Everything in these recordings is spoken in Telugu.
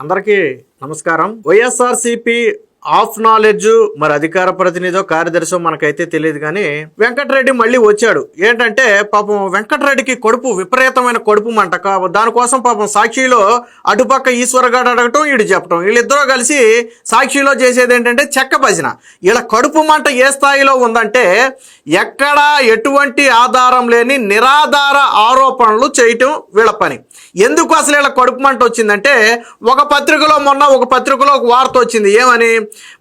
అందరికీ నమస్కారం. వైఎస్ఆర్సిపి ఆఫ్ నాలెడ్జ్ మరి అధికార ప్రతినిధో కార్యదర్శో మనకైతే తెలియదు కానీ వెంకటరెడ్డి మళ్ళీ వచ్చాడు. ఏంటంటే పాపం వెంకటరెడ్డికి కడుపు విపరీతమైన కడుపు మంట దానికోసం పాపం సాక్షిలో అటుపక్క ఈశ్వరగాడు అడగటం వీడు చెప్పటం. వీళ్ళిద్దరూ కలిసి సాక్షిలో చేసేది ఏంటంటే చెక్క భజన. వీళ్ళ కడుపు మంట ఏ స్థాయిలో ఉందంటే ఎక్కడా ఎటువంటి ఆధారం లేని నిరాధార ఆరోపణలు చేయటం వీళ్ళ పని. ఎందుకు అసలు వీళ్ళ కడుపు మంట వచ్చిందంటే ఒక పత్రికలో మొన్న ఒక పత్రికలో ఒక వార్త వచ్చింది. ఏమని?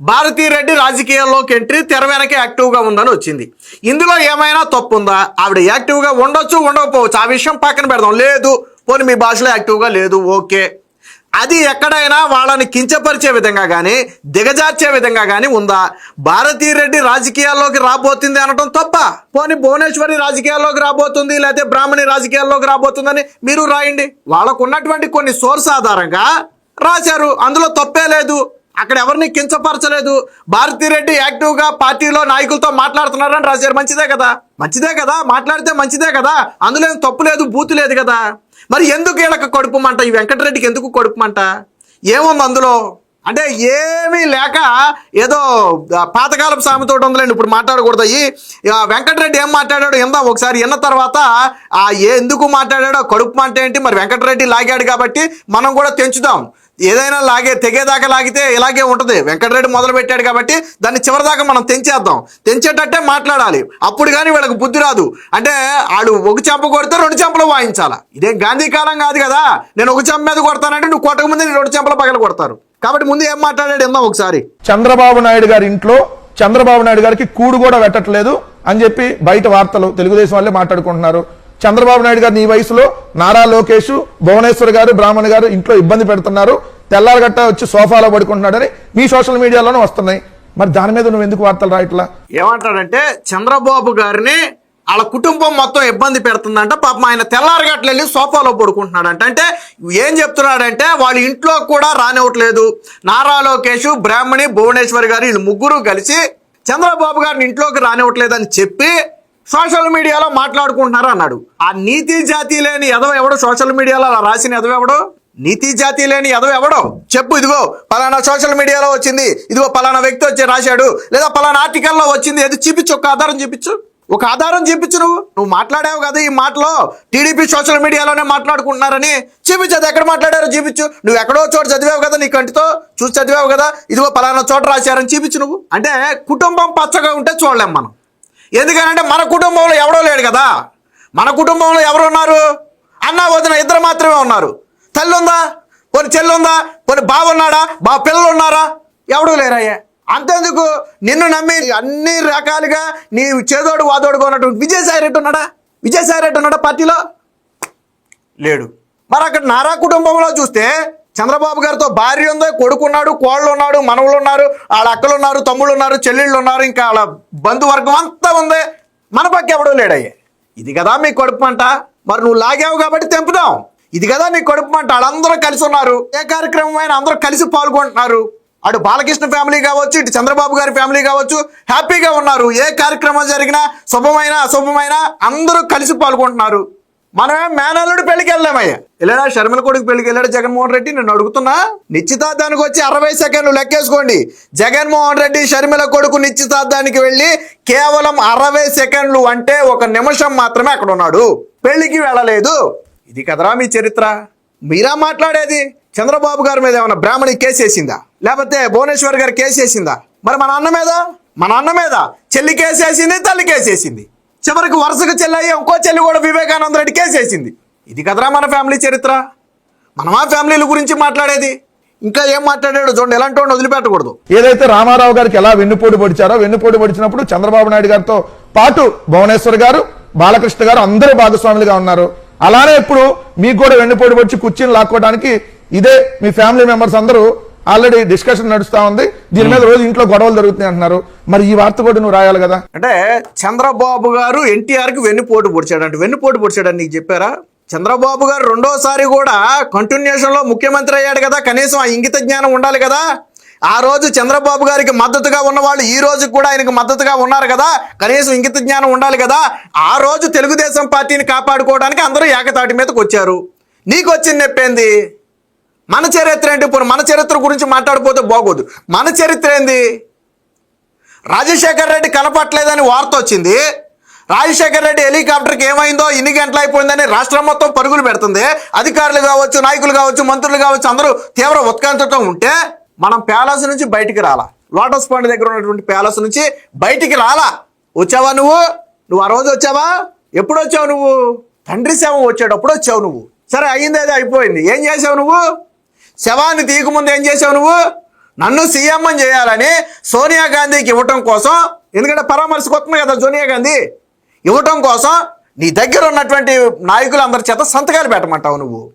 భారతీరెడ్డి రాజకీయాల్లోకి ఎంట్రీ తెర వెనక యాక్టివ్గా ఉందని వచ్చింది. ఇందులో ఏమైనా తప్పు ఉందా ఆవిడ యాక్టివ్గా ఉండొచ్చు ఉండకపోవచ్చు. ఆ విషయం పక్కన పెడదాం. లేదు పోనీ మీ భాషలో యాక్టివ్గా లేదు ఓకే. అది ఎక్కడైనా వాళ్ళని కించపరిచే విధంగా కానీ దిగజార్చే విధంగా కానీ ఉందా? భారతీరెడ్డి రాజకీయాల్లోకి రాబోతుంది అనటం తప్ప పోనీ భువనేశ్వరి రాజకీయాల్లోకి రాబోతుంది లేకపోతే బ్రాహ్మణి రాజకీయాల్లోకి రాబోతుందని మీరు రాయండి. వాళ్ళకు ఉన్నటువంటి కొన్ని సోర్స్ ఆధారంగా రాశారు. అందులో తప్పే లేదు. అక్కడ ఎవరిని కించపరచలేదు. భారతిరెడ్డి యాక్టివ్గా పార్టీలో నాయకులతో మాట్లాడుతున్నారని రాశారు మంచిదే కదా? మంచిదే కదా? మాట్లాడితే మంచిదే కదా? అందులో తప్పు లేదు బూతు లేదు కదా? మరి ఎందుకు వీళ్ళకి కడుపు మంట? ఈ వెంకటరెడ్డికి ఎందుకు కడుపుమంట ఏముంది అందులో? అంటే ఏమీ లేక ఏదో పాతకాలపు సామెతోటి ఉందిలేండి ఇప్పుడు మాట్లాడకూడదు. ఈ వెంకటరెడ్డి ఏం మాట్లాడాడు ఎందా ఒకసారి. విన్న తర్వాత ఆ ఏ ఎందుకు మాట్లాడాడో కడుపు మాట ఏంటి? మరి వెంకటరెడ్డి లాగాడు కాబట్టి మనం కూడా తెంచుదాం. ఏదైనా లాగే తెగేదాకా లాగితే ఇలాగే ఉంటుంది. వెంకటరెడ్డి మొదలు పెట్టాడు కాబట్టి దాన్ని చివరిదాకా మనం తెంచేద్దాం. తెంచేటట్టే మాట్లాడాలి. అప్పుడు కానీ వీళ్ళకి బుద్ధి రాదు. అంటే ఆడు ఒక చెంప కొడితే రెండు చెంపలు వాయించాలా. ఇదేం గాంధీ కాలం కాదు కదా. నేను ఒక చెంప మీద కొడతానంటే నువ్వు కొట్టక ముందు రెండు చెంపలు పగల కొడతారు. కాబట్టి ముందు ఏం మాట్లాడాడు ఎందాం ఒకసారి. చంద్రబాబు నాయుడు గారి ఇంట్లో చంద్రబాబు నాయుడు గారికి కూడు కూడా పెట్టట్లేదు అని చెప్పి బయట వార్తలు తెలుగుదేశం వాళ్ళే మాట్లాడుకుంటున్నారు. చంద్రబాబు నాయుడు గారు నీ వయసులో నారా లోకేష్ భువనేశ్వర్ గారు బ్రాహ్మణ్ గారు ఇంట్లో ఇబ్బంది పెడుతున్నారు. తెల్లారగట్ట వచ్చి సోఫాలో పడుకుంటున్నాడని మీ సోషల్ మీడియాలోనే వస్తున్నాయి. మరి దాని మీద నువ్వు ఎందుకు వార్తలు రాయట్లా ఏమంటాడంటే చంద్రబాబు గారిని వాళ్ళ కుటుంబం మొత్తం ఇబ్బంది పెడుతుందంట. పాపం ఆయన తెల్లారగట్లు వెళ్ళి సోఫాలో పడుకుంటున్నాడంట. అంటే ఏం చెప్తున్నాడంటే వాళ్ళ ఇంట్లో కూడా రానివ్వట్లేదు. నారా లోకేష్ బ్రాహ్మణి భువనేశ్వరి గారు వీళ్ళు ముగ్గురు కలిసి చంద్రబాబు గారిని ఇంట్లోకి రానివ్వట్లేదని చెప్పి సోషల్ మీడియాలో మాట్లాడుకుంటున్నారు అన్నాడు. ఆ నీతి జాతి లేని ఎదవ ఎవడో? సోషల్ మీడియాలో అలా రాసిన ఎదవ ఎవడో? నీతి జాతి లేని ఎదవ ఎవడో? చెప్పు ఇదిగో పలానా సోషల్ మీడియాలో వచ్చింది. ఇదిగో పలానా వ్యక్తి వచ్చి రాశాడు. లేదా పలానా ఆర్టికల్లో వచ్చింది. ఏది చూపించు ఒక ఆధారం చూపించు. ఒక ఆధారం చూపించు నువ్వు. నువ్వు మాట్లాడావు కదా ఈ మాటలో. టీడీపీ సోషల్ మీడియాలోనే మాట్లాడుకుంటున్నారని చూపించు అది ఎక్కడ మాట్లాడారో చూపించు. నువ్వు ఎక్కడో చోట చదివావు కదా నీ కంటితో. చూసి చదివావు కదా. ఇదిగో పలానా చోట రాశారని చూపించు నువ్వు. అంటే కుటుంబం పచ్చగా ఉంటే చూడలేం మనం. ఎందుకనంటే మన కుటుంబంలో ఎవడో లేడు కదా. మన కుటుంబంలో ఎవరు ఉన్నారు? అన్న వదిన ఇద్దరు మాత్రమే ఉన్నారు. తల్లి ఉందా కొన్ని చెల్లి ఉందా కొన్ని బావ ఉన్నాడా బా పిల్లలు ఉన్నారా ఎవడూ లేరయ్యా అంతేందుకు? నిన్ను నమ్మి అన్ని రకాలుగా నీ చేదోడు వాదోడుగా ఉన్నటువంటి విజయసాయి రెడ్డి ఉన్నాడా? విజయసాయి రెడ్డి ఉన్నాడా పార్టీలో? లేడు. మరి అక్కడ నారా కుటుంబంలో చూస్తే చంద్రబాబు గారితో భార్య ఉందో కొడుకున్నాడు కోళ్ళు ఉన్నాడు మనవులు ఉన్నారు వాళ్ళ అక్కలు ఉన్నారు తమ్ముళ్ళు ఉన్నారు చెల్లెళ్ళు ఉన్నారు ఇంకా వాళ్ళ బంధువర్గం అంతా ఉంది. మన పక్క ఎవడో లేడయ్యే. ఇది కదా మీ కడుపు అంట మరి నువ్వు లాగావు కాబట్టి తెంపుదాం. ఇది కదా నీ కడుపు అంట వాళ్ళందరూ కలిసి ఉన్నారు. ఏ కార్యక్రమం అయినా అందరూ కలిసి పాల్గొంటున్నారు. అటు బాలకృష్ణ ఫ్యామిలీ కావచ్చు ఇటు చంద్రబాబు గారి ఫ్యామిలీ కావచ్చు హ్యాపీగా ఉన్నారు. ఏ కార్యక్రమం జరిగినా శుభమైన అశుభమైన అందరూ కలిసి పాల్గొంటున్నారు. మనమే మేనల్లుడు పెళ్ళికి వెళ్ళామయ్యా. వెళ్ళాడా షర్మిల కొడుకు పెళ్ళికి వెళ్ళాడు జగన్మోహన్ రెడ్డి? నేను అడుగుతున్నా నిశ్చితార్థానికి వచ్చి అరవై సెకండ్లు లెక్కేసుకోండి. జగన్మోహన్ రెడ్డి షర్మిల కొడుకు నిశ్చితార్థానికి వెళ్ళి కేవలం అరవై సెకండ్లు అంటే ఒక నిమిషం మాత్రమే అక్కడ ఉన్నాడు. పెళ్ళికి వెళ్ళలేదు. ఇది కదరా మీ చరిత్ర? మీరా మాట్లాడేది? చంద్రబాబు గారి మీద ఏమైనా బ్రాహ్మణి కేసు వేసిందా? లేకపోతే భువనేశ్వర్ గారు కేసు వేసిందా? మరి మన అన్న మీద? మన అన్న మీద? చెల్లి కేసు వేసింది తల్లి కేసు వేసింది. చివరికి వరుసగా చెల్లి అయ్యి ఇంకో చెల్లి కూడా వివేకానంద రెడ్డి కేసేసింది ఇది కదరా మన ఫ్యామిలీ చరిత్ర? మనం ఆ ఫ్యామిలీల గురించి మాట్లాడేది? ఇంకా ఏం మాట్లాడాడు చూడండి ఎలాంటి వాడిని వదిలిపెట్టకూడదు. ఏదైతే రామారావు గారికి ఎలా వెన్నుపోటు పొడిచారో వెన్నుపోటు పొడిచినప్పుడు చంద్రబాబు నాయుడు గారితో పాటు భువనేశ్వర్ గారు బాలకృష్ణ గారు అందరూ భాగస్వాములుగా ఉన్నారు. అలానే ఇప్పుడు మీకు కూడా వెన్నుపోటు పొడిచి కుర్చీని లాక్కోవడానికి ఇదే మీ ఫ్యామిలీ మెంబర్స్ అందరూ ఆల్రెడీ డిస్కషన్ నడుస్తా ఉంది. దీని మీద రోజు ఇంట్లో గొడవలు జరుగుతున్నాయి అంటున్నారు. మరి ఈ వార్త కూడా నువ్వు రాయాలి కదా? అంటే చంద్రబాబు గారు ఎన్టీఆర్కి వెన్నుపోటు పొడిచాడంట. వెన్నుపోటు పొడిచాడని నీకు చెప్పారా? చంద్రబాబు గారు రెండోసారి కూడా కంటిన్యూషన్లో ముఖ్యమంత్రి అయ్యాడు కదా. కనీసం ఆ ఇంగిత జ్ఞానం ఉండాలి కదా. ఆ రోజు చంద్రబాబు గారికి మద్దతుగా ఉన్న వాళ్ళు ఈ రోజు కూడా ఆయనకు మద్దతుగా ఉన్నారు కదా. కనీసం ఇంగిత జ్ఞానం ఉండాలి కదా. ఆ రోజు తెలుగుదేశం పార్టీని కాపాడుకోవడానికి అందరూ ఏకతాటి మీదకి వచ్చారు. నీకు వచ్చిన నొప్పేంది మన చరిత్ర ఏంటి? ఇప్పుడు మన చరిత్ర గురించి మాట్లాడిపోతే బాగోదు. మన చరిత్ర ఏంది? రాజశేఖర్ రెడ్డి కనపట్లేదని వార్త వచ్చింది. రాజశేఖర్ రెడ్డి హెలికాప్టర్కి ఏమైందో ఇన్ని గంటలు అయిపోయిందని రాష్ట్రం మొత్తం పరుగులు పెడుతుంది. అధికారులు కావచ్చు నాయకులు కావచ్చు మంత్రులు కావచ్చు అందరూ తీవ్ర ఉత్కంఠతో ఉంటే మనం ప్యాలెస్ నుంచి బయటికి రాలా. లోటస్ పాండ్ దగ్గర ఉన్నటువంటి ప్యాలెస్ నుంచి బయటికి రాలా. వచ్చావా నువ్వు? నువ్వు ఆ రోజు వచ్చావా? ఎప్పుడు వచ్చావు నువ్వు? తండ్రి సేవ వచ్చేటప్పుడు వచ్చావు నువ్వు. సరే అయ్యింది అయిపోయింది. ఏం చేసావు నువ్వు? శవాన్ని తీయకముందు ఏం చేసావు నువ్వు? నన్ను సీఎం అని చేయాలని సోనియా గాంధీకి ఇవ్వటం కోసం ఎందుకంటే పరామర్శకు వస్తుంది కదా సోనియా గాంధీ ఇవ్వటం కోసం నీ దగ్గర ఉన్నటువంటి నాయకులందరి చేత సంతకాలు పెట్టమంటావు నువ్వు.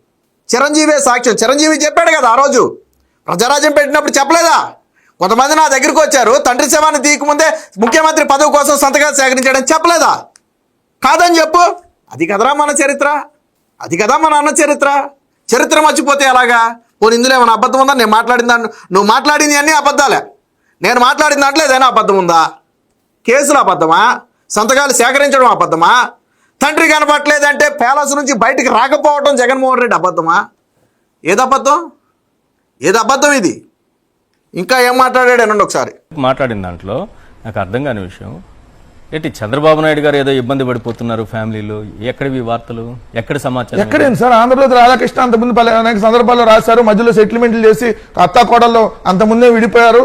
చిరంజీవి సాక్ష్యం. చిరంజీవి చెప్పాడు కదా ఆ రోజు. ప్రజారాజ్యం పెట్టినప్పుడు చెప్పలేదా? కొంతమంది నా దగ్గరికి వచ్చారు తండ్రి శవాన్ని తీయకముందే ముఖ్యమంత్రి పదవి కోసం సంతకాలు సేకరించడం చెప్పలేదా? కాదని చెప్పు. అది కదరా మన చరిత్ర. అది కదా మన అన్న చరిత్ర. చరిత్ర మర్చిపోతే ఎలాగా? పోనీ ఇందులో ఏమైనా అబద్ధం ఉందా? నేను మాట్లాడిన దాన్ని నువ్వు మాట్లాడింది అన్నీ అబద్ధాలే. నేను మాట్లాడిన దాంట్లో ఏదైనా అబద్ధం ఉందా? కేసులు అబద్ధమా? సంతకాలు సేకరించడం అబద్ధమా? తండ్రి కనపట్లేదంటే ప్యాలెస్ నుంచి బయటికి రాకపోవడం జగన్మోహన్ రెడ్డి అబద్ధమా? ఏది అబద్ధం? ఏది అబద్ధం ఇది? ఇంకా ఏం మాట్లాడాడు? అనండి ఒకసారి. మాట్లాడిన దాంట్లో నాకు అర్థం కాని విషయం ఏంటి చంద్రబాబు నాయుడు గారు ఏదో ఇబ్బంది పడిపోతున్నారు ఫ్యామిలీలో? ఎక్కడివి వార్తలు? ఎక్కడ సమాచారం? ఎక్కడేంటి సార్? ఆంధ్రప్రదేశ్ రాధాకృష్ణ అంతకుముందు అనేక సందర్భాల్లో రాశారు. మధ్యలో సెటిల్మెంట్లు చేసి అత్తాకోడల్లో అంతకుముందే విడిపోయారు.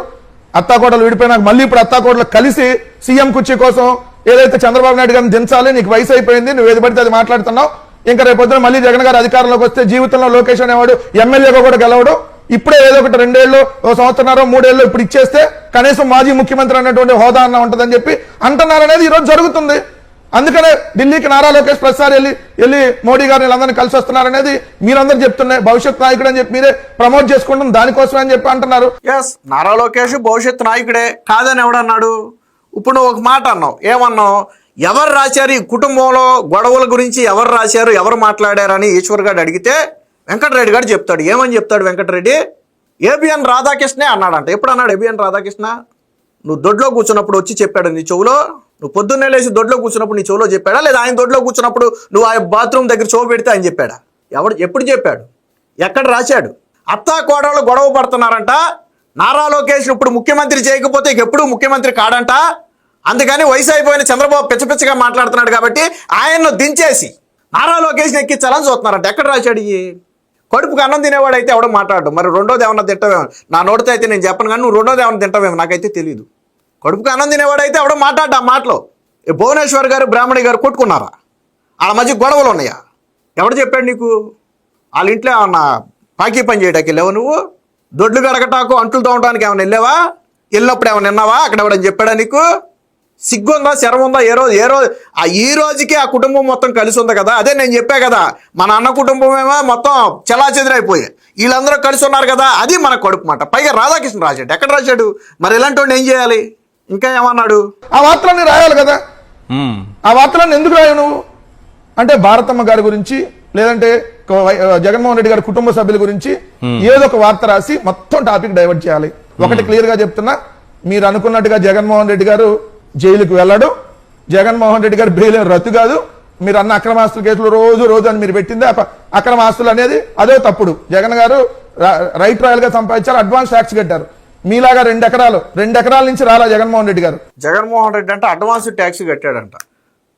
అత్తాకోడలు విడిపోయినాక మళ్ళీ ఇప్పుడు అత్తాకోడలు కలిసి సీఎం కుర్చీ కోసం ఏదైతే చంద్రబాబు నాయుడు గారిని దించాలి నీకు వయసు అయిపోయింది నువ్వు ఏది పడితే అది మాట్లాడుతున్నావు. ఇంకా రేపు పొద్దున మళ్ళీ జగన్ గారు అధికారంలోకి వస్తే జీవితంలో లోకేష్ అనేవాడు ఎమ్మెల్యేగా కూడా గెలవడు. ఇప్పుడే ఏదో ఒకటి రెండేళ్ళు ఓ సంవత్సరం మూడేళ్ళు ఇప్పుడు ఇచ్చేస్తే కనీసం మాజీ ముఖ్యమంత్రి అన్నటువంటి హోదా అన్న ఉంటుందని చెప్పి అంటున్నారు అనేది ఈరోజు జరుగుతుంది. అందుకనే ఢిల్లీకి నారా లోకేష్ ప్రసాద్ వెళ్ళి వెళ్ళి మోడీ గారిని వీళ్ళందరినీ కలిసి వస్తున్నారనేది మీరందరూ చెప్తున్నాయి భవిష్యత్ నాయకుడు అని చెప్పి మీరే ప్రమోట్ చేసుకుంటాం దానికోసమే అని చెప్పి అంటున్నారు. ఎస్ నారా లోకేష్ భవిష్యత్ నాయకుడే కాదని ఎవడన్నాడు? ఇప్పుడు నువ్వు ఒక మాట అన్నావు. ఏమన్నావు? ఎవరు రాశారు? ఈ కుటుంబంలో గొడవల గురించి ఎవరు రాశారు? ఎవరు మాట్లాడారని ఈశ్వర్ గారు అడిగితే వెంకటరెడ్డి గారు చెప్తాడు. ఏమని చెప్తాడు వెంకటరెడ్డి? ఏబిఎన్ రాధాకృష్ణే అన్నాడంట. ఎప్పుడు అన్నాడు ఏబిఎన్ రాధాకృష్ణ? నువ్వు దొడ్లో కూర్చున్నప్పుడు వచ్చి చెప్పాడు నీ చెవులో? నువ్వు పొద్దున్నే లేచి దొడ్లో కూర్చున్నప్పుడు నీ చెవులో చెప్పాడా? లేదా ఆయన దొడ్లో కూర్చున్నప్పుడు నువ్వు ఆ బాత్రూమ్ దగ్గర చెవు పెడితే ఆయన చెప్పాడా? ఎవడు ఎప్పుడు చెప్పాడు? ఎక్కడ రాశాడు? అత్తా కోడలు గొడవ పడుతున్నారంట. నారా లోకేష్ ఇప్పుడు ముఖ్యమంత్రి చేయకపోతే ఎప్పుడు ముఖ్యమంత్రి కాడంట. అందుకని వయసు అయిపోయిన చంద్రబాబు పిచ్చపిచ్చగా మాట్లాడుతున్నాడు కాబట్టి ఆయన్ను దించేసి నారా లోకేష్ని ఎక్కించాలని చూస్తున్నారంట. ఎక్కడ రాశాడు ఈ కడుపుకి అన్నం తినేవాడు అయితే ఎవడో మాట్లాడు మరి రెండోది ఏమన్నా తింటావేమో? నా నోటితో అయితే నేను చెప్పను కానీ నువ్వు రెండోది ఏమన్నా తింటావేమో? నాకైతే తెలియదు కడుపుకి అన్నం తినేవాడు అయితే ఎవడో మాట్లాడు ఆ మాటలో? భువనేశ్వర్ గారు బ్రాహ్మణి గారు కొట్టుకున్నారా? వాళ్ళ మధ్య గొడవలు ఉన్నాయా? ఎవడు చెప్పాడు నీకు? వాళ్ళ ఇంట్లో ఏమన్నా పాకీ పని చేయడానికి వెళ్ళావు నువ్వు? దొడ్లు గడగటాకు అంట్లు తోమటానికి ఏమైనా వెళ్ళావా? వెళ్ళినప్పుడు ఏమైనా విన్నావా? అక్కడ ఎవడని చెప్పాడా నీకు? సిగ్గుందా శరం ఉందా ఏ రోజు ఏ రోజు ఆ ఈ రోజుకి ఆ కుటుంబం మొత్తం కలిసి ఉంది కదా. అదే నేను చెప్పా కదా మన అన్న కుటుంబం ఏమో మొత్తం చెల్లాచెదిరైపోయాయి వీళ్ళందరూ కలిసి ఉన్నారు కదా అది మన కడుపు మాట. పైగా రాధాకృష్ణ రాశాడు. ఎక్కడ రాశాడు? మరి ఇలాంటి వాడిని ఏం చేయాలి? ఇంకా ఏమన్నాడు? ఆ వార్తలన్నీ రాయాలి కదా. ఆ వార్తలన్నీ ఎందుకు రాయవు నువ్వు? అంటే భారతమ్మ గారి గురించి లేదంటే జగన్మోహన్ రెడ్డి గారి కుటుంబ సభ్యుల గురించి ఏదో ఒక వార్త రాసి మొత్తం టాపిక్ డైవర్ట్ చేయాలి. ఒకటి క్లియర్గా చెప్తున్నా మీరు అనుకున్నట్టుగా జగన్మోహన్ రెడ్డి గారు జైలుకు వెళ్ళడు. జగన్మోహన్ రెడ్డి గారు బెయిల్ రద్దు కాదు. మీరు అన్న అక్రమాస్తుల కేసులు రోజు రోజు అని మీరు పెట్టింది. అప- అనేది అదే తప్పుడు. జగన్ గారు రైట్ రాయల్గా సంపాదించారు అడ్వాన్స్ ట్యాక్స్ కట్టారు. మీలాగా రెండు ఎకరాలు రెండు ఎకరాల నుంచి రాలా జగన్మోహన్ రెడ్డి గారు. జగన్మోహన్ రెడ్డి అంటే అడ్వాన్స్ ట్యాక్స్ కట్టాడంట.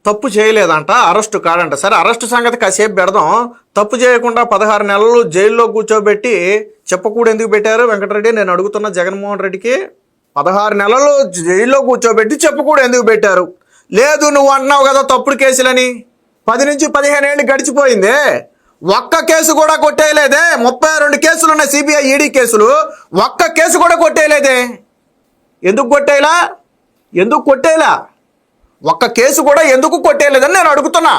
తప్పు చేయలేదంట అరెస్ట్ కాడంట. సరే అరెస్ట్ సంగతి కాసేపు పెడదాం. తప్పు చేయకుండా పదహారు నెలలు జైల్లో కూర్చోబెట్టి చెప్పకూడదు ఎందుకు పెట్టారు? వెంకటరెడ్డి నేను అడుగుతున్న జగన్మోహన్ రెడ్డికి పదహారు నెలలు జైల్లో కూర్చోబెట్టి చెప్పకూడదు ఎందుకు పెట్టారు? లేదు నువ్వు అంటున్నావు కదా తప్పుడు కేసులని. పది నుంచి పదిహేను ఏళ్ళు గడిచిపోయిందే. ఒక్క కేసు కూడా కొట్టేయలేదే. ముప్పై రెండు కేసులు ఉన్నాయి సిబిఐ ఈడీ కేసులు. ఒక్క కేసు కూడా కొట్టేయలేదే. ఎందుకు కొట్టేయలా? ఎందుకు కొట్టేలా ఒక్క కేసు కూడా ఎందుకు కొట్టేయలేదని నేను అడుగుతున్నా.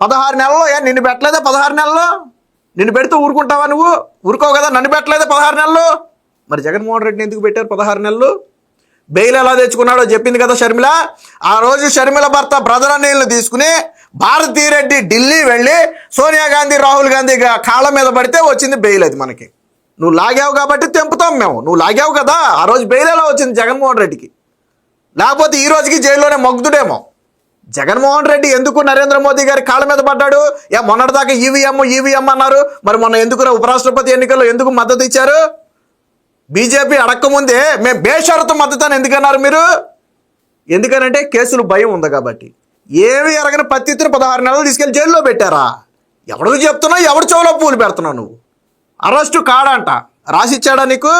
పదహారు నెలల్లో ఏ నిన్ను పెట్టలేదా పదహారు నెలల్లో? నిన్ను పెడితే ఊరుకుంటావా నువ్వు? ఊరుకోవు కదా నన్ను పెట్టలేదా పదహారు నెలలు మరి జగన్మోహన్ రెడ్డిని ఎందుకు పెట్టారు పదహారు నెలలు? బెయిల్ ఎలా తెచ్చుకున్నాడో చెప్పింది కదా షర్మిల. ఆ రోజు షర్మిల భర్త బ్రదర్ అనిల్ని తీసుకుని భారతీరెడ్డి ఢిల్లీ వెళ్ళి సోనియా గాంధీ రాహుల్ గాంధీ కాళ్ళ మీద పడితే వచ్చింది బెయిల్ అది మనకి. నువ్వు లాగావు కాబట్టి తెంపుతాం మేము. నువ్వు లాగావు కదా. ఆ రోజు బెయిల్ ఎలా వచ్చింది జగన్మోహన్ రెడ్డికి? లేకపోతే ఈ రోజుకి జైల్లోనే మగ్గుతుడేమో జగన్మోహన్ రెడ్డి ఎందుకు నరేంద్ర మోదీ గారి కాళ్ళ మీద పడ్డాడు? ఏ మొన్నటిదాకా ఈవీఎం ఈవీఎం అన్నారు. మరి మొన్న ఎందుకు ఉపరాష్ట్రపతి ఎన్నికల్లో ఎందుకు మద్దతు ఇచ్చారు? బీజేపీ అడక్కముందే మేము బేషరతు మద్దతు ఎందుకన్నారు మీరు? ఎందుకనంటే కేసులు భయం ఉంది కాబట్టి. ఏమి ఎరగని పత్తిత్తుని పదహారు నెలలు తీసుకెళ్ళి జైల్లో పెట్టారా? ఎవడికి చెప్తున్నావు ఎవడు చెవులో పూలు పెడుతున్నావు నువ్వు? అరెస్టు కాడంట. రాసిచ్చాడా నీకు?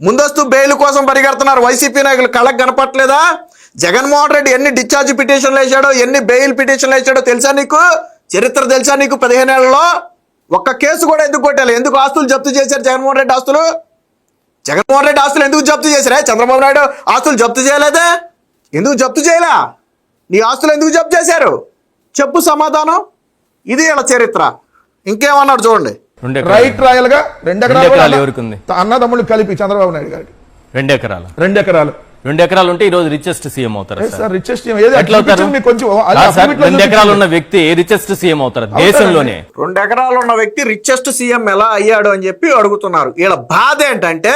ముందస్తు బెయిల్ కోసం పరిగెడుతున్నారు వైసీపీ నాయకులు. కళ్ళకు కనపట్లేదా జగన్మోహన్ రెడ్డి ఎన్ని డిశ్చార్జ్ పిటిషన్లు వేసాడో ఎన్ని బెయిల్ పిటిషన్లు వేసాడో తెలుసా నీకు? చరిత్ర తెలుసా నీకు పదిహేను ఏళ్ళలో ఒక్క కేసు కూడా ఎందుకు కొట్టాలి? ఎందుకు ఆస్తులు జప్తు చేశారు జగన్మోహన్ రెడ్డి ఆస్తులు? జగన్మోహన్ రెడ్డి ఆస్తులు ఎందుకు జప్తు చేశారే? చంద్రబాబు నాయుడు ఆస్తులు జప్తు చేయలేదే? ఎందుకు జప్తు చేయలా? నీ ఆస్తులు ఎందుకు జప్తు చేశారు? చెప్పు సమాధానం. ఇది ఇలా చరిత్ర. ఇంకేమన్నాడు చూడండి. రైట్ రాయల్గా రెండు ఎకరాలు? అన్నదమ్ములు కలిపి చంద్రబాబు నాయుడు గారికి. రెండు ఎకరాలు. రెండు ఎకరాలు. రెండు ఎకరాలు ఉంటే ఈ రోజు రిచెస్ట్ సీఎం అవుతారా సార్ రిచెస్ట్ ఏది ఎట్లా అవుతారు? లో రెండు ఎకరాలు ఉన్న. వ్యక్తి రిచెస్ట్ సీఎం అవుతారు? దేశంలోనే. రెండు ఎకరాలు ఉన్న వ్యక్తి రిచెస్ట్ సీఎం ఎలా అయ్యాడు అని చెప్పి అడుగుతున్నారు. వీళ్ళ బాధ ఏంటంటే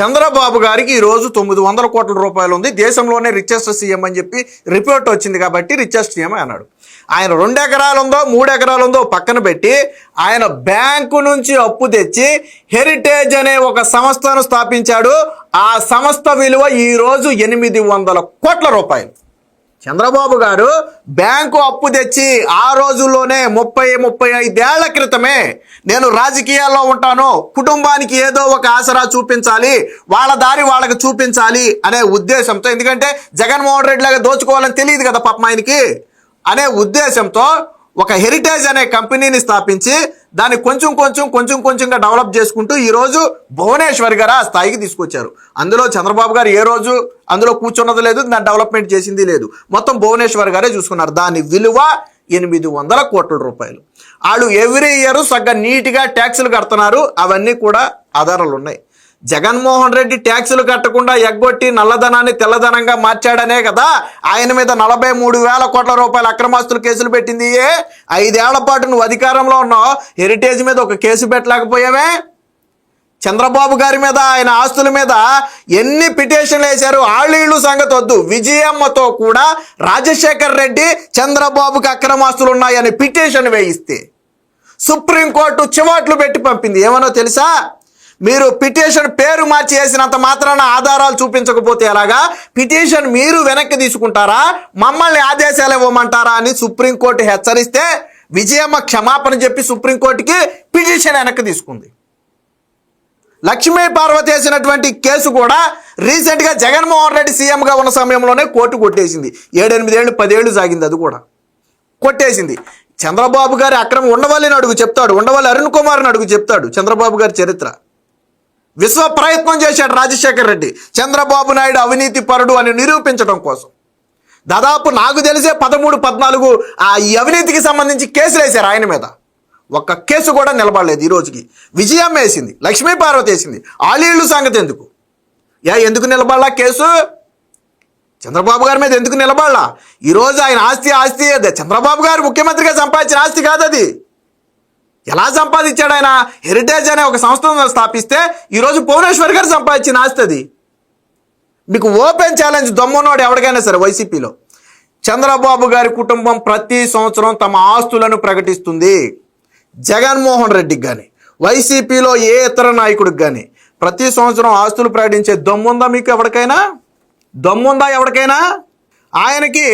చంద్రబాబు గారికి ఈ రోజు తొమ్మిది వందల కోట్ల రూపాయలు ఉంది. దేశంలోనే రిచెస్ట్ సీఎం అని చెప్పి రిపోర్ట్ వచ్చింది కాబట్టి రిచెస్ట్ సీఎం అన్నాడు. ఆయన రెండు ఎకరాలు ఉందో మూడు ఎకరాలు ఉందో పక్కన పెట్టి ఆయన బ్యాంకు నుంచి అప్పు తెచ్చి హెరిటేజ్ అనే ఒక సంస్థను స్థాపించాడు. ఆ సంస్థ విలువ ఈరోజు ఎనిమిది వందల కోట్ల రూపాయలు. చంద్రబాబు గారు బ్యాంకు అప్పు తెచ్చి ఆ రోజుల్లోనే ముప్పై ముప్పై ఐదేళ్ళ క్రితమే నేను రాజకీయాల్లో ఉంటాను కుటుంబానికి ఏదో ఒక ఆసరా చూపించాలి వాళ్ళ దారి వాళ్ళకి చూపించాలి అనే ఉద్దేశంతో ఎందుకంటే జగన్మోహన్ రెడ్డి లాగా దోచుకోవాలని తెలియదు కదా పాపం ఆయనకి. అనే ఉద్దేశంతో ఒక హెరిటేజ్ అనే కంపెనీని స్థాపించి దాన్ని కొంచెం కొంచెం కొంచెం కొంచెంగా డెవలప్ చేసుకుంటూ ఈరోజు భువనేశ్వర్ గారు ఆ స్థాయికి తీసుకొచ్చారు. అందులో చంద్రబాబు గారు ఏ రోజు అందులో కూర్చున్నది లేదు దాన్ని డెవలప్మెంట్ చేసింది లేదు. మొత్తం భువనేశ్వర్ గారే చూసుకున్నారు. దాని విలువ ఎనిమిది వందల కోట్ల రూపాయలు. వాళ్ళు ఎవ్రీ ఇయర్ సగ్గ నీట్గా ట్యాక్సులు కడుతున్నారు. అవన్నీ కూడా ఆధారాలు ఉన్నాయి. జగన్మోహన్ రెడ్డి ట్యాక్సులు కట్టకుండా ఎగ్గొట్టి నల్లధనాన్ని తెల్లధనంగా మార్చాడనే కదా? ఆయన మీద నలభై మూడు వేల కోట్ల రూపాయల అక్రమాస్తులు కేసులు పెట్టింది ఏ? ఐదేళ్ళ పాటు నువ్వు అధికారంలో ఉన్నావు హెరిటేజ్ మీద ఒక కేసు పెట్టలేకపోయావే? చంద్రబాబు గారి మీద ఆయన ఆస్తుల మీద ఎన్ని పిటిషన్లు వేశారు? ఆళ్ళీళ్ళు సంగతి వద్దు. విజయమ్మతో కూడా రాజశేఖర్ రెడ్డి చంద్రబాబుకి అక్రమాస్తులు ఉన్నాయని పిటిషన్ వేయిస్తే సుప్రీంకోర్టు చివాట్లు పెట్టి పంపింది. ఏమనో తెలుసా? మీరు పిటిషన్ పేరు మార్చి వేసినంత మాత్రాన ఆధారాలు చూపించకపోతే ఎలాగా? పిటిషన్ మీరు వెనక్కి తీసుకుంటారా? మమ్మల్ని ఆదేశాలు ఇవ్వమంటారా అని సుప్రీంకోర్టు హెచ్చరిస్తే విజయమ్మ క్షమాపణ చెప్పి సుప్రీంకోర్టుకి పిటిషన్ వెనక్కి తీసుకుంది. లక్ష్మీ పార్వతి వేసినటువంటి కేసు కూడా రీసెంట్గా జగన్మోహన్ రెడ్డి సీఎంగా ఉన్న సమయంలోనే కోర్టు కొట్టేసింది. ఏడెనిమిదేళ్ళు పదేళ్ళు సాగింది అది కూడా. కొట్టేసింది. చంద్రబాబు గారి అక్రమం ఉండవల్లిని అడుగు చెప్తాడు. ఉండవల్లి అరుణ్ కుమార్ని అడుగు చెప్తాడు చంద్రబాబు గారి చరిత్ర. విశ్వ ప్రయత్నం చేశాడు రాజశేఖర్ రెడ్డి. చంద్రబాబు నాయుడు అవినీతి పరుడు అని నిరూపించడం కోసం. దాదాపు నాకు తెలిసే పదమూడు పద్నాలుగు ఆ ఈ అవినీతికి సంబంధించి కేసులు వేశారు ఆయన మీద. ఒక్క కేసు కూడా నిలబడలేదు ఈ రోజుకి. విజయం వేసింది. లక్ష్మీ పార్వతి వేసింది. ఆలీళ్ళు సంగతి ఎందుకు? యా ఎందుకు నిలబడలా కేసు? చంద్రబాబు గారి మీద ఎందుకు నిలబడలా? ఈరోజు ఆయన ఆస్తి ఆస్తి అదే చంద్రబాబు గారు ముఖ్యమంత్రిగా సంపాదించిన ఆస్తి కాదు అది ఎలా సంపాదించాడు ఆయన? హెరిటేజ్ అనే ఒక సంస్థను స్థాపిస్తే ఈరోజు భువనేశ్వర్ గారు సంపాదించిన ఆస్తి అది. మీకు ఓపెన్ ఛాలెంజ్ దమ్మున్నోడు ఎవరికైనా సరే వైసీపీలో. చంద్రబాబు గారి కుటుంబం ప్రతి సంవత్సరం తమ ఆస్తులను ప్రకటిస్తుంది. జగన్మోహన్ రెడ్డికి కానీ వైసీపీలో ఏ ఇతర నాయకుడికి కానీ ప్రతి సంవత్సరం ఆస్తులు ప్రకటించే దమ్ముందా మీకు ఎవరికైనా? దమ్ముందా ఎవరికైనా? ఆయనకి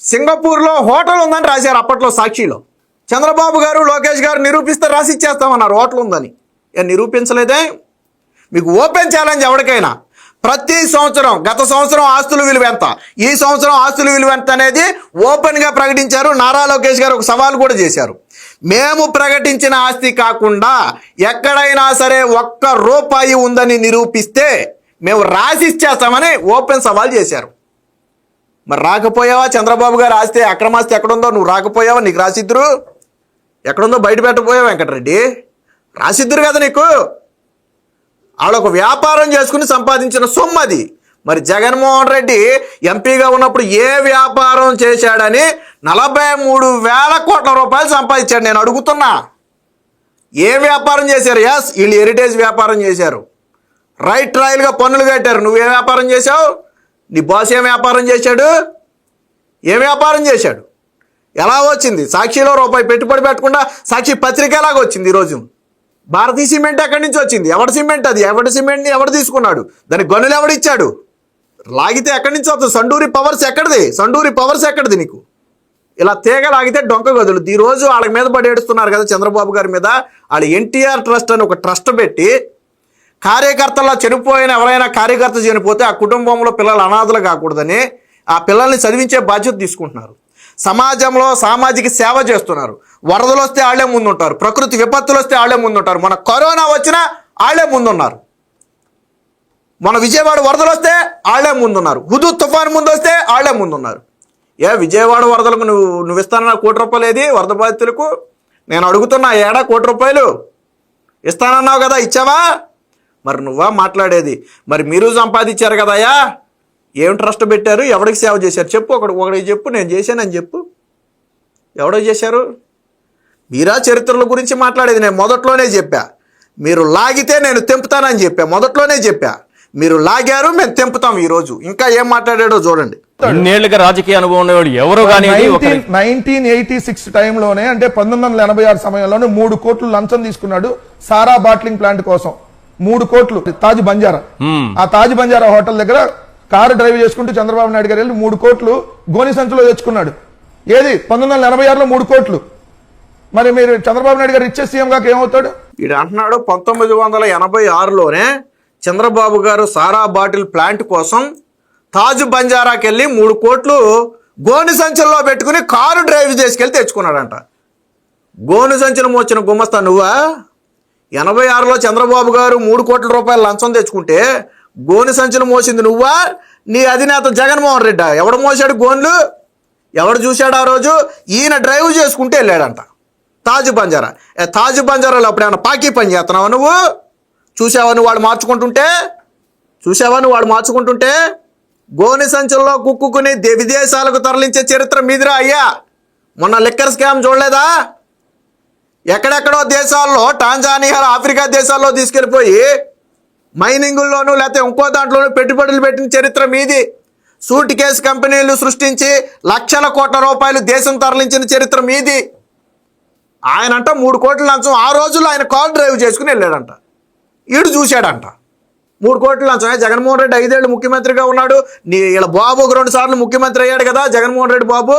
సింగపూర్లో హోటల్ ఉందని రాశారు అప్పట్లో సాక్షిలో. చంద్రబాబు గారు లోకేష్ గారు నిరూపిస్తే రాసి ఇచ్చేస్తామన్నారు. ఓట్లు ఉందని. నిరూపించలేదే? మీకు ఓపెన్ ఛాలెంజ్ ఎవరికైనా. ప్రతి సంవత్సరం గత సంవత్సరం ఆస్తుల విలువ ఎంత? ఈ సంవత్సరం ఆస్తుల విలువ ఎంత అనేది ఓపెన్గా ప్రకటించారు. నారా లోకేష్ గారు ఒక సవాల్ కూడా చేశారు. మేము ప్రకటించిన ఆస్తి కాకుండా ఎక్కడైనా సరే ఒక్క రూపాయి ఉందని నిరూపిస్తే మేము రాసి ఇచ్చేస్తామని ఓపెన్ సవాల్ చేశారు. మరి రాకపోయావా? చంద్రబాబు గారు ఆస్తి అక్రమాస్తి ఎక్కడుందో నువ్వు రాకపోయావా? నీకు రాసిద్దురు? ఎక్కడుందో బయట పెట్టపోయావు వెంకటరెడ్డి. రాసిద్దురు కదా నీకు? వాళ్ళొక వ్యాపారం చేసుకుని సంపాదించిన సొమ్ము అది మరి జగన్మోహన్ రెడ్డి ఎంపీగా ఉన్నప్పుడు ఏ వ్యాపారం చేశాడని నలభై మూడు వేల కోట్ల రూపాయలు సంపాదించాడు. నేను అడుగుతున్నా. ఏ వ్యాపారం చేశారు? యాస్ వీళ్ళు హెరిటేజ్ వ్యాపారం చేశారు. రైట్ ట్రయల్గా పన్నులు కట్టారు. నువ్వే వ్యాపారం చేశావు? నీ బాస్ ఏం వ్యాపారం చేశాడు? ఏ వ్యాపారం చేశాడు? ఎలా వచ్చింది? సాక్షిలో రూపాయి పెట్టుబడి పెట్టకుండా సాక్షి పత్రిక ఎలాగ వచ్చింది ఈరోజు భారతీయ సిమెంట్ ఎక్కడి నుంచి వచ్చింది? ఎవడి సిమెంట్ అది? ఎవడి సిమెంట్ని ఎవడు తీసుకున్నాడు? దానికి గనులు ఎవడిచ్చాడు లాగితే ఎక్కడి నుంచి వస్తుంది? సండూరి పవర్స్ ఎక్కడిది? సండూరి పవర్స్ ఎక్కడిది నీకు? ఇలా తీగ లాగితే డొంక గదులు. ఈ రోజు వాళ్ళ మీద పడి ఏడుస్తున్నారు కదా చంద్రబాబు గారి మీద. వాళ్ళు ఎన్టీఆర్ ట్రస్ట్ అని ఒక ట్రస్ట్ పెట్టి కార్యకర్తల్లో చనిపోయిన ఎవరైనా కార్యకర్త చనిపోతే ఆ కుటుంబంలో పిల్లలు అనాథలు కాకూడదని ఆ పిల్లల్ని చదివించే బాధ్యత తీసుకుంటున్నారు. సమాజంలో సామాజిక సేవ చేస్తున్నారు. వరదలు వస్తే వాళ్ళే ముందుంటారు. ప్రకృతి విపత్తులు వస్తే వాళ్ళే ముందుంటారు. మన కరోనా వచ్చినా వాళ్ళే ముందున్నారు. మన విజయవాడ వరదలు వస్తే వాళ్ళే ముందున్నారు. హుదూ తుఫాన్ ముందు వస్తే వాళ్ళే ముందున్నారు. ఏ విజయవాడ వరదలకు నువ్వు నువ్వు ఇస్తానన్న కోటి రూపాయలు ఏది? వరద బాధితులకు? నేను అడుగుతున్నా ఏడా కోటి రూపాయలు? ఇస్తానన్నావు కదా ఇచ్చావా? మరి నువ్వా మాట్లాడేది? మరి మీరు సంపాదించారు కదయ్యా ఏం ట్రస్ట్ పెట్టారు? ఎవరికి సేవ చేశారు? చెప్పు ఒకటి ఒకటి చెప్పు నేను చేశానని చెప్పు. ఎవడో చేశారు? మీరా చరిత్రల గురించి మాట్లాడేది నేను మొదట్లోనే చెప్పా. మీరు లాగితే నేను తెంపుతానని చెప్పా. మొదట్లోనే చెప్పా. మీరు లాగారు మేము తెంపుతాం ఈరోజు. ఇంకా ఏం మాట్లాడాడో చూడండి. ఇన్నేళ్ళుగా రాజకీయ అనుభవం ఉన్నవాడు ఎవరు కానీ నైన్టీన్ ఎయిటీ సిక్స్ టైంలోనే అంటే పంతొమ్మిది వందల ఎనభై ఆరు సమయంలోనే మూడు కోట్లు లంచం తీసుకున్నాడు సారా బాట్లింగ్ ప్లాంట్ కోసం. మూడు కోట్లు. తాజ్ బంజారా. ఆ తాజ్ బంజారా హోటల్ దగ్గర కారు డ్రైవ్ చేసుకుంటూ చంద్రబాబు నాయుడు గారు వెళ్ళి మూడు కోట్లు గోని సంచులో తెచ్చుకున్నాడు. ఏది? పంతొమ్మిది వందల ఎనభై ఆరులో మూడు కోట్లు. మరి మీరు చంద్రబాబు నాయుడు గారు ఇచ్చే సీఎం కాక ఏమవుతాడు? ఈడు అంటున్నాడు పంతొమ్మిది వందల ఎనభై ఆరులోనే చంద్రబాబు గారు సారా బాటిల్ ప్లాంట్ కోసం తాజు బంజారాకి వెళ్ళి మూడు కోట్లు గోని సంచుల్లో పెట్టుకుని కారు డ్రైవ్ చేసుకెళ్ళి తెచ్చుకున్నాడంట. గోను సంచులు మోచిన గుమ్మస్తా నువ్వా? ఎనభై ఆరులో చంద్రబాబు గారు మూడు కోట్ల రూపాయలు లంచం తెచ్చుకుంటే గోని సంచులు మోసింది నువ్వా? నీ అధినేత జగన్మోహన్ రెడ్డి. ఎవడు మోసాడు గోన్లు? ఎవడు చూశాడు ఆ రోజు? ఈయన డ్రైవ్ చేసుకుంటే వెళ్ళాడంట. తాజ్ బంజారా. తాజు తాజ్ బంజారాలో అప్పుడు ఏమైనా పాకీ పని చేస్తున్నావా నువ్వు? చూసావా నువ్వు వాడు మార్చుకుంటుంటే? చూసావా నువ్వు వాడు మార్చుకుంటుంటే? గోని సంచుల్లో కుక్కుని దే- విదేశాలకు తరలించే చరిత్ర మీదిరా అయ్యా. మొన్న లిక్కర్ స్కామ్ చూడలేదా? ఎక్కడెక్కడో దేశాల్లో టాంజానియా ఆఫ్రికా దేశాల్లో తీసుకెళ్ళిపోయి మైనింగుల్లోనూ లేకపోతే ఇంకో దాంట్లోనూ పెట్టుబడులు పెట్టిన చరిత్ర మీది. సూట్ కేసు కంపెనీలు సృష్టించి లక్షల కోట్ల రూపాయలు దేశం తరలించిన చరిత్ర మీది. ఆయన అంట మూడు కోట్ల లంచం. ఆ రోజుల్లో ఆయన కాల్ డ్రైవ్ చేసుకుని వెళ్ళాడంట. ఈడు చూశాడంట. మూడు కోట్ల లంచం. జగన్మోహన్ రెడ్డి ఐదేళ్ళు ముఖ్యమంత్రిగా ఉన్నాడు. నీ ఇలా బాబు ఒక రెండు సార్లు ముఖ్యమంత్రి అయ్యాడు కదా జగన్మోహన్ రెడ్డి బాబు.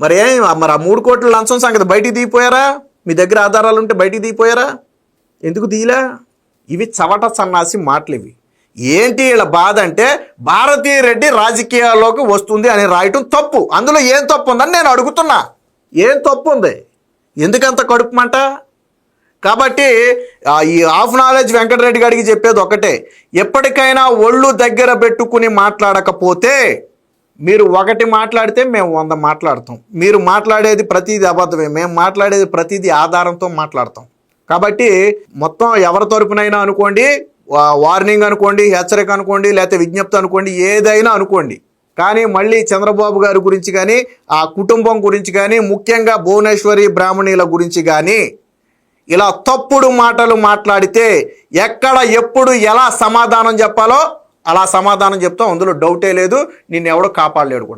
మరి ఏం మరి ఆ మూడు కోట్ల లంచం సంగతి బయటికి దిగిపోయారా? మీ దగ్గర ఆధారాలు ఉంటే బయటికి దిగిపోయారా? ఎందుకు తీయలే ఇవి చవట సన్నాసి మాటలు ఇవి ఏంటి వీళ్ళ బాధ అంటే భారతీయ రెడ్డి రాజకీయాల్లోకి వస్తుంది అని రాయటం తప్పు. అందులో ఏం తప్పు ఉందని నేను అడుగుతున్నా. ఏం తప్పు ఉంది ఎందుకంత కడుపుమంట కాబట్టి ఈ హాఫ్ నాలెడ్జ్ వెంకటరెడ్డి గారికి చెప్పేది ఒకటే. ఎప్పటికైనా ఒళ్ళు దగ్గర పెట్టుకుని మాట్లాడకపోతే మీరు ఒకటి మాట్లాడితే మేము వంద మాట్లాడతాం. మీరు మాట్లాడేది ప్రతిదీ అబద్ధమే. మేము మాట్లాడేది ప్రతిదీ ఆధారంతో మాట్లాడతాం. కాబట్టి మొత్తం ఎవరి తరపునైనా అనుకోండి వార్నింగ్ అనుకోండి హెచ్చరిక అనుకోండి లేకపోతే విజ్ఞప్తి అనుకోండి ఏదైనా అనుకోండి. కానీ మళ్ళీ చంద్రబాబు గారి గురించి కానీ ఆ కుటుంబం గురించి కానీ ముఖ్యంగా భువనేశ్వరి బ్రాహ్మణీల గురించి కానీ ఇలా తప్పుడు మాటలు మాట్లాడితే ఎక్కడ ఎప్పుడు ఎలా సమాధానం చెప్పాలో అలా సమాధానం చెప్తాం. అందులో డౌటే లేదు. నిన్ను ఎవడో కాపాడలేడు కూడా.